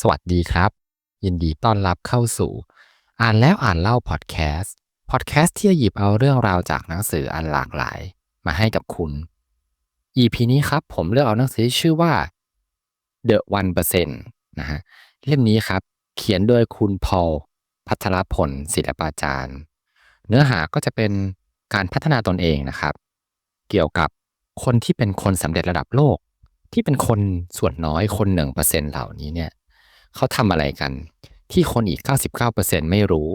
สวัสดีครับ ยินดีต้อนรับเข้าสู่ อ่านแล้วอ่านเล่าพอดแคสต์พอดแคสต์ที่จะหยิบเอาเรื่องราวจากหนังสืออันหลากหลาย มาให้กับคุณ EP นี้ครับ ผมเลือกเอาหนังสือชื่อว่า The One Percent นะฮะเล่มนี้ครับ เขียนโดยคุณพอลพัทรพลศิลปาจารย์ เนื้อหาก็จะเป็นการพัฒนาตนเองนะครับ เกี่ยวกับคนที่เป็นคนสำเร็จระดับโลก ที่เป็นคนส่วนน้อยคนหนึ่งเปอร์เซ็นเหล่านี้เนี่ย เขาทำอะไรกัน ที่คนอีก 99%ไม่รู้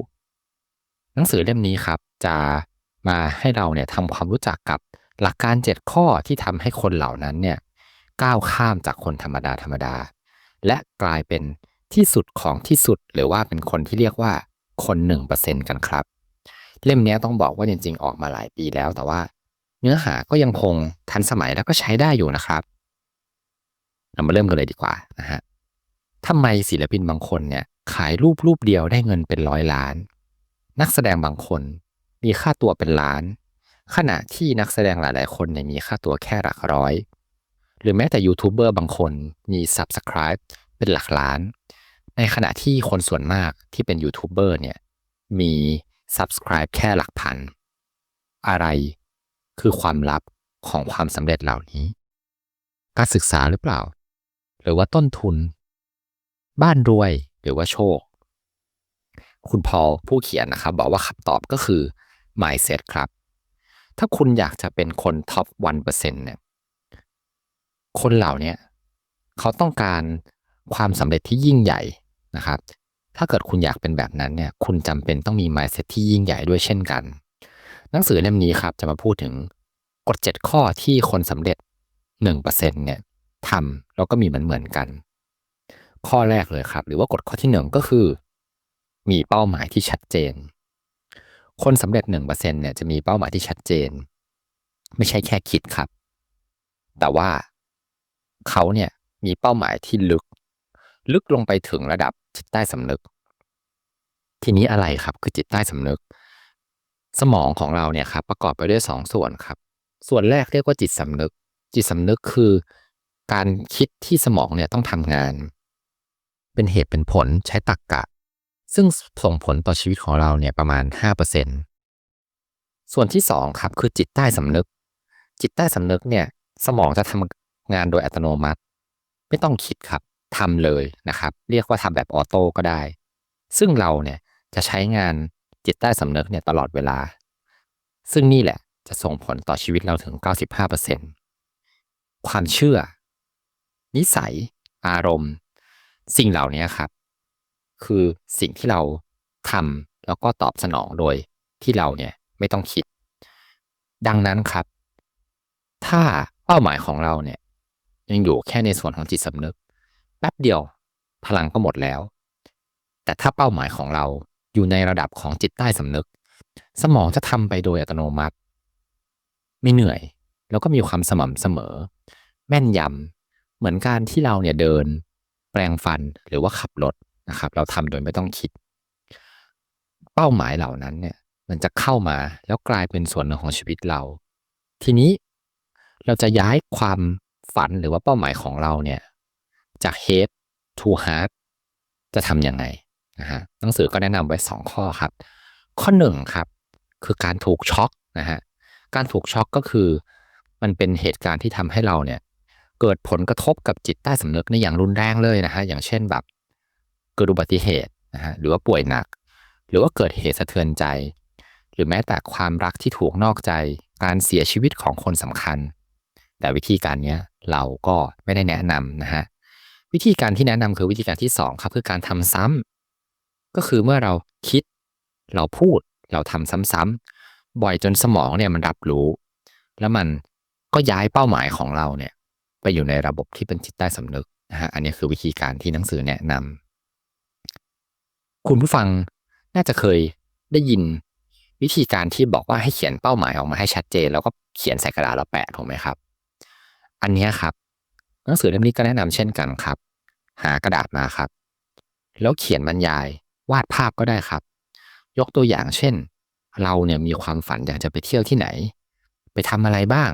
หนังสือเล่มนี้ครับ จะมาให้เราเนี่ยทำความรู้จักกับหลักการ 7 ข้อที่ทำให้คนเหล่านั้นเนี่ยก้าวข้ามจากคนธรรมดาธรรมดา และกลายเป็นที่สุดของที่สุดหรือว่าเป็นคนที่เรียกว่าคน1%กันครับ เล่มนี้ต้องบอกว่าจริง ๆ ออกมาหลายปีแล้วแต่ว่า เนื้อหาก็ยังคงทันสมัยแล้วก็ใช้ได้อยู่นะครับ เรามาเริ่มกันเลยดีกว่านะฮะ ทำไมศิลปินบางคนเนี่ยขายรูปรูปเดียวได้เงินเป็นร้อยล้าน นักแสดงบางคนมีค่าตัวเป็นล้าน ขณะที่นักแสดงหลาย ๆ คนเนี่ยมีค่าตัวแค่หลักร้อย หรือแม้แต่ยูทูบเบอร์บางคนมี Subscribe เป็นหลักล้าน ในขณะที่คนส่วนมากที่เป็นยูทูบเบอร์เนี่ยมี Subscribe แค่หลักพัน อะไรคือความลับของความสำเร็จเหล่านี้ การศึกษาหรือเปล่า หรือว่าต้นทุน บ้านรวยหรือว่าโชค คุณพอลผู้เขียนนะครับ บอกว่าคำตอบก็คือ mindset ครับ ถ้าคุณอยากจะเป็นคนท็อป1%เนี่ยคนเหล่านี้เขาต้องการความสำเร็จที่ยิ่งใหญ่นะครับ ถ้าเกิดคุณอยากเป็นแบบนั้นเนี่ยคุณจำเป็นต้องมี mindset ที่ยิ่งใหญ่ด้วยเช่นกัน หนังสือเล่มนี้ครับจะมาพูดถึงกฎ7ข้อที่คนสำเร็จ1%เนี่ยทำแล้วก็มีเหมือนเหมือนกัน ข้อแรกเลยครับ หรือว่ากฎข้อที่หนึ่งก็คือ มีเป้าหมายที่ชัดเจน คนสำเร็จหนึ่งเนี่ยจะมีเป้าหมายที่ชัดเจน ไม่ใช่แค่คิดครับ แต่ว่าเขาเนี่ยมีเป้าหมายที่ลึก ลึกลงไปถึงระดับจิตใต้สำนึก ทีนี้อะไรครับคือจิตใต้สำนึก สมองของเราเนี่ยครับประกอบไปด้วยสองส่วนครับ ส่วนแรกเรียกว่าจิตสำนึก จิตสำนึกคือการคิดที่สมองเนี่ยต้องทำงาน เป็นเหตุเป็นผลใช้ตรรกกะ ซึ่งส่งผลต่อชีวิตของเราเนี่ยประมาณ 5%ส่วนที่ 2 ครับคือจิตใต้สำนึก จิตใต้สำนึกเนี่ยสมองจะทำงานโดยอัตโนมัติ ไม่ต้องคิดครับทำเลยนะครับ เรียกว่าทำแบบออโต้ก็ได้ ซึ่งเราเนี่ยจะใช้งานจิตใต้สำนึกเนี่ยตลอดเวลา ซึ่งนี่แหละจะส่งผลต่อชีวิตเราถึง 95%ความเชื่อ นิสัย อารมณ์ สิ่งเหล่านี้ครับ คือสิ่งที่เราทำแล้วก็ตอบสนองโดยที่เราเนี่ยไม่ต้องคิด ดังนั้นครับ ถ้าเป้าหมายของเราเนี่ย ยังอยู่แค่ในส่วนของจิตสำนึกแป๊บเดียวพลังก็หมดแล้ว แต่ถ้าเป้าหมายของเราอยู่ในระดับของจิตใต้สำนึก สมองจะทำไปโดยอัตโนมัติ ไม่เหนื่อย แล้วก็มีความสม่ำเสมอ แม่นยำเหมือนการที่เราเนี่ยเดิน แปลงฟันหรือว่าขับรถนะครับ เราทำโดยไม่ต้องคิด เป้าหมายเหล่านั้นเนี่ย มันจะเข้ามาแล้วกลายเป็นส่วนหนึ่งของชีวิตเรา ทีนี้เราจะย้ายความฝันหรือว่าเป้าหมายของเราเนี่ย จาก head to heart จะทำยังไงนะฮะหนังสือก็แนะนำไว้ 2 ข้อครับ ข้อ1ครับ คือการถูกช็อกนะฮะการถูกช็อกก็คือมันเป็นเหตุการณ์ที่ทำให้เราเนี่ย เกิดผลกระทบกับจิตใต้สำนึกในอย่างรุนแรงเลยนะฮะอย่างเช่นแบบเกิดอุบัติเหตุนะฮะหรือว่าป่วยหนัก หรือว่าเกิดเหตุสะเทือนใจ หรือแม้แต่ความรักที่ถูกนอกใจการเสียชีวิตของคนสำคัญ แต่วิธีการนี้เราก็ไม่ได้แนะนำนะฮะวิธีการที่แนะนำคือวิธีการที่ 2 ครับคือการทำซ้ำก็คือเมื่อเราคิด เราพูดเราทำซ้ำๆบ่อยจนสมองเนี่ยมันรับรู้ แล้วมันก็ย้ายเป้าหมายของเราเนี่ย ไปอยู่ในระบบที่เป็นจิตใต้สำนึกนะฮะอันนี้คือวิธีการที่หนังสือแนะนำคุณผู้ฟังน่าจะเคยได้ยินวิธีการที่บอกว่าให้เขียนเป้าหมายออกมาให้ชัดเจน แล้วก็เขียนใส่กระดาษแล้วแปะถูกไหมครับ อันนี้ครับหนังสือเล่มนี้ก็แนะนำเช่นกันครับ หากระดาษมาครับ แล้วเขียนบรรยายวาดภาพก็ได้ครับ ยกตัวอย่างเช่น เราเนี่ยมีความฝันอยากจะไปเที่ยวที่ไหน ไปทำอะไรบ้าง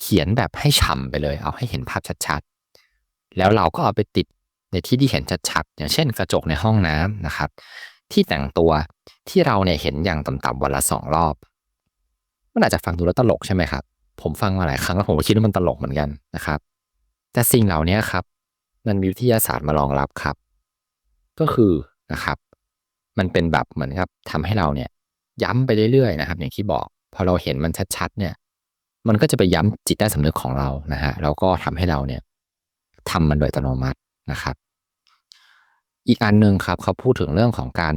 เขียนแบบให้ฉ่ำไปเลย เอาให้เห็นภาพชัดๆ แล้วเราก็เอาไปติดในที่ที่เห็นชัดๆ อย่างเช่นกระจกในห้องน้ำนะครับ ที่แต่งตัวที่เราเนี่ยเห็นอย่างต่ำๆวันละสองรอบ มันอาจจะฟังดูแล้วตลกใช่ไหมครับ ผมฟังมาหลายครั้งแล้วผมก็คิดว่ามันตลกเหมือนกันนะครับ แต่สิ่งเหล่านี้ครับ มันมีวิทยาศาสตร์มารองรับครับ ก็คือนะครับ มันเป็นแบบเหมือนครับทำให้เราเนี่ยย้ำไปเรื่อยๆนะครับ อย่างที่บอก พอเราเห็นมันชัดๆเนี่ย มันก็จะไปย้ำจิตใต้สำนึกของเรานะฮะแล้วก็ทำให้เราเนี่ยทำมันโดยอัตโนมัตินะครับ อีกอันหนึ่งครับเขาพูดถึงเรื่องของการ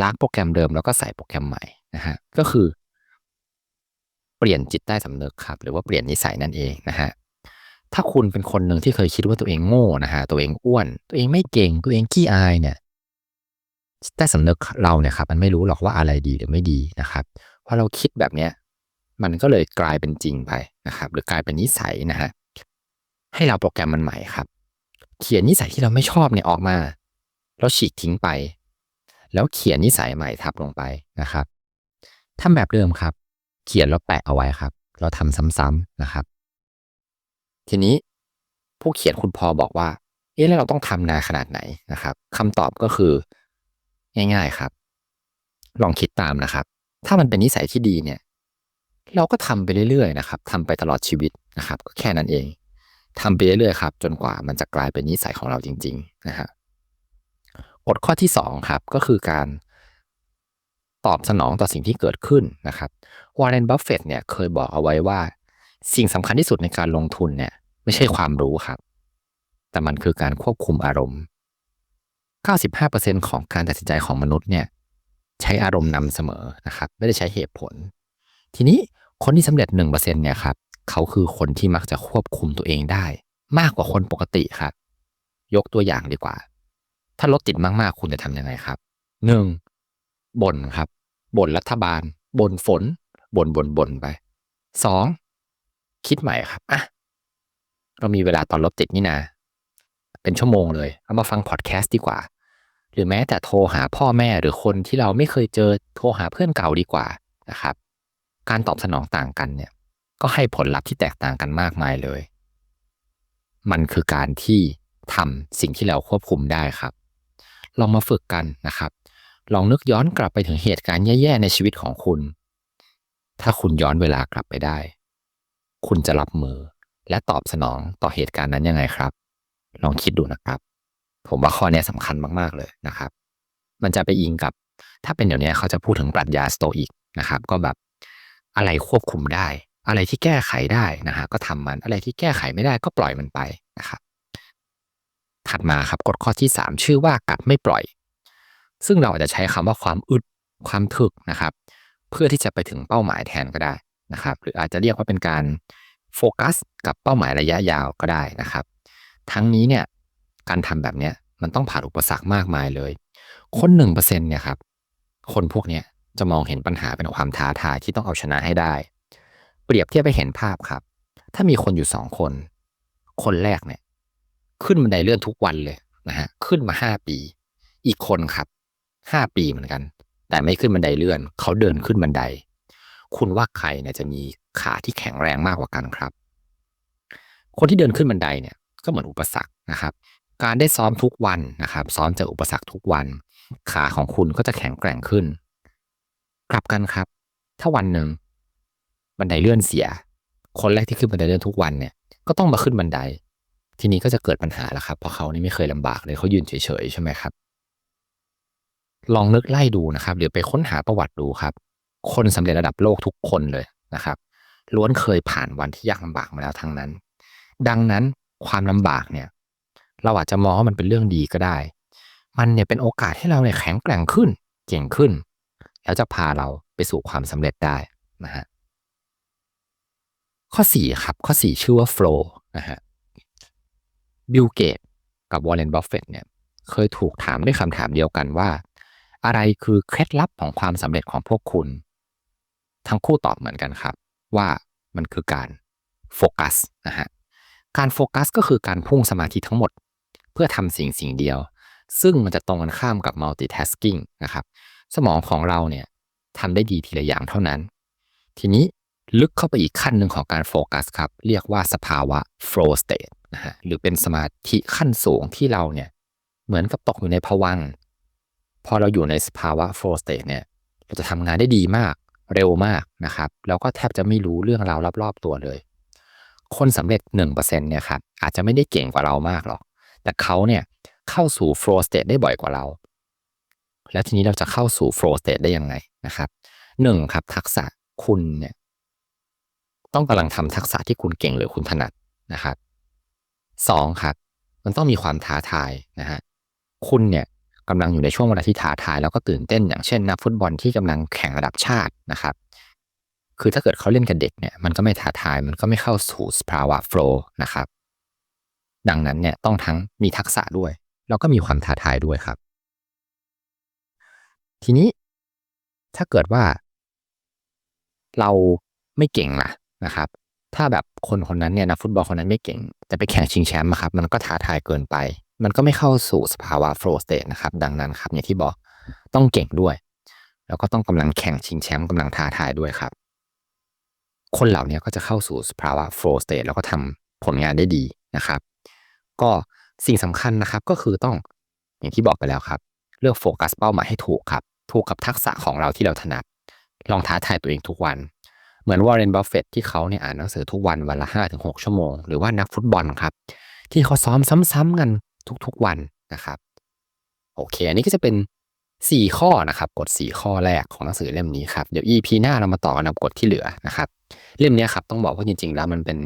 ล้างโปรแกรมเดิมแล้วก็ใส่โปรแกรมใหม่นะฮะก็คือ เปลี่ยนจิตใต้สำนึกครับ หรือว่าเปลี่ยนนิสัยนั่นเองนะฮะถ้าคุณเป็นคนหนึ่งที่เคยคิดว่าตัวเองโง่นะฮะตัวเองอ้วน ตัวเองไม่เก่งตัวเองขี้อายเนี่ยใต้สำนึกเราเนี่ยครับมันไม่รู้หรอกว่าอะไรดีหรือไม่ดีนะครับพอเราคิดแบบเนี้ย มันก็เลยกลายเป็นจริงไปนะครับ หรือกลายเป็นนิสัยนะฮะให้เราโปรแกรมมันใหม่ครับ เขียนนิสัยที่เราไม่ชอบเนี่ยออกมา แล้วฉีกทิ้งไป แล้วเขียนนิสัยใหม่ทับลงไปนะครับทำแบบเดิมครับ เขียนแล้วแปะเอาไว้ครับ เราทำซ้ำๆนะครับ ทีนี้ผู้เขียนคุณพอบอกว่า เอ๊ะแล้วเราต้องทำนานขนาดไหนนะครับคำตอบก็คือ ง่าย ๆครับ ลองคิดตามนะครับ ถ้ามันเป็นนิสัยที่ดีเนี่ย เราก็ทำไปเรื่อยๆนะครับทำไปตลอดชีวิตนะครับ ก็แค่นั้นเองทำไปเรื่อยๆครับ จนกว่ามันจะกลายเป็นนิสัยของเราจริง ๆ นะฮะกฎข้อที่สองครับก็คือการตอบสนองต่อสิ่งที่เกิดขึ้นนะครับวอร์เรนบัฟเฟตเนี่ยเคยบอกเอาไว้ว่า สิ่งสำคัญที่สุดในการลงทุนเนี่ย ไม่ใช่ความรู้ครับ แต่มันคือการควบคุมอารมณ์ 95%ของการตัดสินใจของมนุษย์เนี่ย ใช้อารมณ์นำเสมอนะครับ ไม่ได้ใช้เหตุผล ทีนี้คนที่สำเร็จ1%เนี่ยครับเขาคือคนที่มักจะควบคุมตัวเองได้ มากกว่าคนปกติครับ ยกตัวอย่างดีกว่า ถ้ารถติดมากๆ คุณจะทำยังไงครับหนึ่งบ่นครับบ่นรัฐบาลบ่นฝนบ่นบ่นบ่นไปสองคิดใหม่ครับอะเรามีเวลาตอนรถติดนี่นะเป็นชั่วโมงเลย เอามาฟังพอดแคสต์ดีกว่า หรือแม้แต่โทรหาพ่อแม่หรือคนที่เราไม่เคยเจอโทรหาเพื่อนเก่าดีกว่านะครับ การตอบสนองต่างกันเนี่ย ก็ให้ผลลัพธ์ที่แตกต่างกันมากมายเลย มันคือการที่ทำสิ่งที่เราควบคุมได้ครับ ลองมาฝึกกันนะครับ ลองนึกย้อนกลับไปถึงเหตุการณ์แย่ๆในชีวิตของคุณ ถ้าคุณย้อนเวลากลับไปได้ คุณจะรับมือและตอบสนองต่อเหตุการณ์นั้นยังไงครับ ลองคิดดูนะครับ ผมว่าข้อนี้สำคัญมากๆเลยนะครับ มันจะไปอิงกับ ถ้าเป็นเดี๋ยวนี้เขาจะพูดถึงปรัชญาสโตอิกนะครับ ก็แบบ อะไรควบคุมได้ อะไรที่แก้ไขได้นะฮะก็ทำมันอะไรที่แก้ไขไม่ได้ก็ปล่อยมันไปนะครับ ถัดมาครับกฎข้อที่ 3 ชื่อว่ากัดไม่ปล่อย ซึ่งเราอาจจะใช้คำว่าความอึดความถึกนะครับ เพื่อที่จะไปถึงเป้าหมายแทนก็ได้นะครับ หรืออาจจะเรียกว่าเป็นการโฟกัสกับเป้าหมายระยะยาวก็ได้นะครับ ทั้งนี้เนี่ยการทำแบบเนี้ยมันต้องผ่านอุปสรรคมากมายเลย คนหนึ่งเปอร์เซ็นต์เนี่ยครับ คนพวกเนี้ย จะมองเห็นปัญหาเป็นความท้าทายที่ต้องเอาชนะให้ได้ เปรียบเทียบไปเห็นภาพครับ ถ้ามีคนอยู่สองคน คนแรกเนี่ย ขึ้นบันไดเลื่อนทุกวันเลยนะฮะขึ้นมาห้าปี อีกคนครับห้าปีเหมือนกัน แต่ไม่ขึ้นบันไดเลื่อน เขาเดินขึ้นบันได คุณว่าใครเนี่ยจะมีขาที่แข็งแรงมากกว่ากันครับ คนที่เดินขึ้นบันไดเนี่ยก็เหมือนอุปสรรคนะครับ การได้ซ้อมทุกวันนะครับ ซ้อมเจออุปสรรคทุกวัน ขาของคุณก็จะแข็งแกร่งขึ้น กลับกันครับ ถ้าวันหนึ่ง บันไดเลื่อนเสีย คนแรกที่ขึ้นบันไดเลื่อนทุกวันเนี่ย ก็ต้องมาขึ้นบันได ทีนี้ก็จะเกิดปัญหาแล้วครับเพราะเขานี่ไม่เคยลำบากเลยเขายืนเฉยๆใช่ไหมครับ ลองนึกไล่ดูนะครับหรือไปค้นหาประวัติดูครับ คนสำเร็จระดับโลกทุกคนเลยนะครับล้วนเคยผ่านวันที่ยากลำบากมาแล้วทั้งนั้น ดังนั้นความลำบากเนี่ย เราอาจจะมองว่ามันเป็นเรื่องดีก็ได้ มันเนี่ยเป็นโอกาสให้เราเนี่ยแข็งแกร่งขึ้น เก่งขึ้น แล้วจะพาเราไปสู่ความสำเร็จได้นะฮะข้อ 4 ครับ ข้อ 4 ชื่อว่า flow นะฮะบิลเกตกับวอร์เรนบัฟเฟตเนี่ยเคยถูกถามด้วยคำถามเดียวกันว่า อะไรคือเคล็ดลับของความสำเร็จของพวกคุณ ทั้งคู่ตอบเหมือนกันครับ ว่ามันคือการโฟกัสนะฮะการโฟกัสก็คือการพุ่งสมาธิทั้งหมด เพื่อทำสิ่งสิ่งเดียว ซึ่งมันจะตรงกันข้ามกับ multitasking นะครับ สมองของเราเนี่ยทำได้ดีทีละอย่างเท่านั้น ทีนี้ลึกเข้าไปอีกขั้นหนึ่งของการโฟกัสครับ เรียกว่าสภาวะ flow state นะฮะหรือเป็นสมาธิขั้นสูงที่เราเนี่ยเหมือนกับตกอยู่ในภวังพอเราอยู่ในสภาวะ flow state เนี่ยเราจะทำงานได้ดีมากเร็วมากนะครับ แล้วก็แทบจะไม่รู้เรื่องราวรอบๆตัวเลย คนสำเร็จ 1%เนี่ยครับอาจจะไม่ได้เก่งกว่าเรามากหรอก แต่เขาเนี่ยเข้าสู่ flow state ได้บ่อยกว่าเรา แล้วทีนี้เราจะเข้าสู่ flow state ได้ยังไงนะครับหนึ่งครับ ทักษะคุณเนี่ย ต้องกำลังทำทักษะที่คุณเก่งหรือคุณถนัดนะครับสองครับ มันต้องมีความท้าทายนะฮะคุณเนี่ยกำลังอยู่ในช่วงเวลาที่ท้าทายแล้วก็ตื่นเต้น อย่างเช่นนักฟุตบอลที่กำลังแข่งระดับชาตินะครับ คือถ้าเกิดเขาเล่นกับเด็กเนี่ยมันก็ไม่ท้าทายมันก็ไม่เข้าสู่สภาวะโฟล์นะครับ ดังนั้นเนี่ยต้องทั้งมีทักษะด้วย แล้วก็มีความท้าทายด้วยครับ ทีนี้ถ้าเกิดว่า เราไม่เก่งล่ะนะครับ ถ้าแบบคนคนนั้นเนี่ยนักฟุตบอลคนนั้นไม่เก่ง แต่ไปแข่งชิงแชมป์ครับ มันก็ท้าทายเกินไป มันก็ไม่เข้าสู่สภาวะโฟล์สเตทนะครับ ดังนั้นครับอย่างที่บอกต้องเก่งด้วย แล้วก็ต้องกำลังแข่งชิงแชมป์กำลังท้าทายด้วยครับ คนเหล่านี้ก็จะเข้าสู่สภาวะโฟล์สเตทแล้วก็ทำผลงานได้ดีนะครับ ก็สิ่งสำคัญนะครับก็คือต้องอย่างที่บอกไปแล้วครับ เลือกโฟกัสเป้าหมายให้ถูกครับ ถูกกับทักษะของเราที่เราถนัด ลองท้าทายตัวเองทุกวัน เหมือนวอร์เรนบัฟเฟตที่เขาเนี่ยอ่านหนังสือทุกวันวันละ 5-6ถึงชั่วโมง หรือว่านักฟุตบอลครับ ที่เขาซ้อมซ้ำๆกันทุกๆวันนะครับ โอเค อันนี้ก็จะเป็น 4 ข้อนะครับ กฎ 4 ข้อแรกของหนังสือเล่มนี้ครับ เดี๋ยว EP หน้าเรามาต่อกันกับกฎที่เหลือนะครับ เล่มนี้ครับต้องบอกว่าจริง ๆ แล้วมันเป็น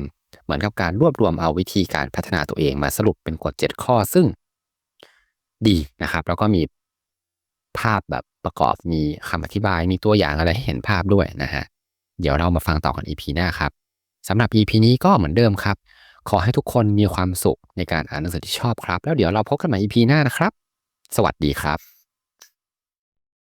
เหมือนกับการรวบรวมเอาวิธีการพัฒนาตัวเองมาสรุปเป็นกฎ 7 ข้อซึ่งดีนะครับ แล้วก็มี ภาพแบบประกอบมีคำอธิบายมีตัวอย่างอะไรให้เห็นภาพด้วยนะฮะ เดี๋ยวเรามาฟังต่อกัน EP หน้าครับสำหรับ EP นี้ก็เหมือนเดิมครับ ขอให้ทุกคนมีความสุขในการอ่านหนังสือที่ชอบครับ แล้วเดี๋ยวเราพบกันใหม่ EP หน้านะครับ สวัสดีครับ